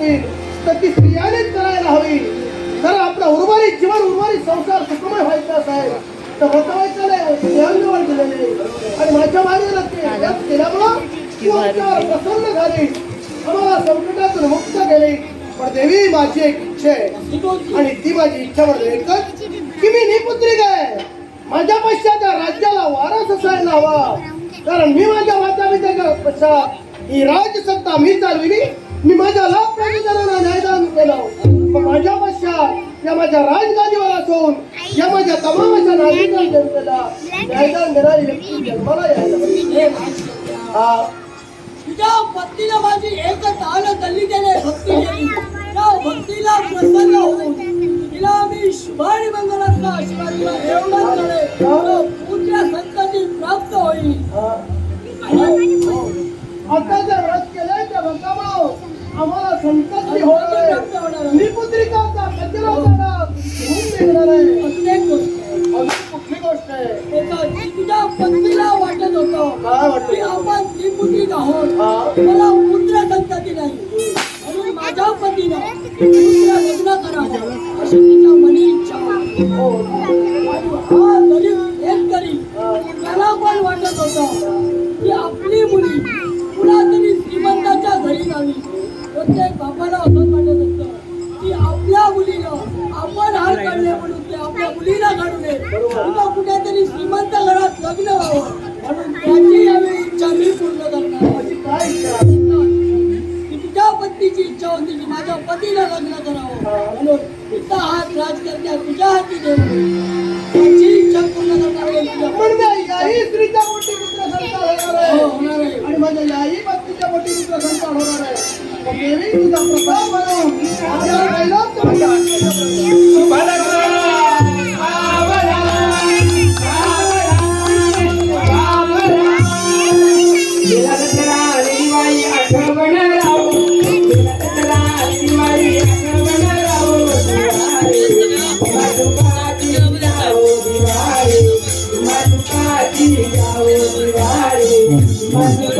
असतील तर ती स्त्रियानेच करायला हवी. जर आपला उर्वरित जीवन उर्वरित संसार सुखमय व्हायचा असेल तर व्रतवायचं नाही देवांजवळ दिलेले आणि माझ्या मागे केल्यामुळं प्रसन्न झाली. आम्हाला संकटातून मुक्त केली. पण देवी माझी एक इच्छा आहे. आणि ती माझी इच्छा म्हणजे एकच की मी निपुत्रिक आहे. माझ्या पश्चात या राज्याला वारस असायला हवा. कारण मी माझ्या माता पित्याच्या पश्चात ही राजसत्ता मी चालविली. मी माझ्या लाख प्रजनांना न्यायदान केलं. पण माझ्या पश्चात या माझ्या राजगादीवर असून या माझ्या तमाम अशा नागरिकांना जनतेला न्यायदान देणारी व्यक्ती जन्माला यायला. हा तुझ्या पत्नीला माझी एकच आल त्याने भक्ती केली. त्या भक्तीला प्रसन्न होऊन तिला मी शुभारी मंगलाचा आशीर्वाद एवढंच आम्हाला संतती होणार आहे निपुत्रिकाचा कचरा जाणार धुवून निघणार आहे प्रत्येक गोष्ट अजून कुठली गोष्ट आहे एका जी तुझ्या पत्नीला वाटत होतं काय वाटतं? आहोत हा. मला पुत्र संतती नाही म्हणून माझ्या पतीनं पुत्र लग्न करावं अशी तिच्या मनी इच्छा होती. हो. आणि हा गरीब लग्न व्हावं. म्हणून त्याची यावेळी इच्छा मी पूर्ण करणार. अशी काय इच्छा? की तुझ्या पत्नीची इच्छा होती की माझ्या पतीला लग्न करावं. म्हणून तुझा हात राजकर्त्या तुझ्या हाती देऊन त्याची इच्छा पूर्ण करणार म्हणजे याही स्त्रीच्या पोटी पुत्र संतान होणार हो, आहे होणार आहे. आणि माझ्या याही पत्नीच्या पोटी पुत्र संतान होणार आहे. देवी तुझा प्रसाद म्हणून Brasil.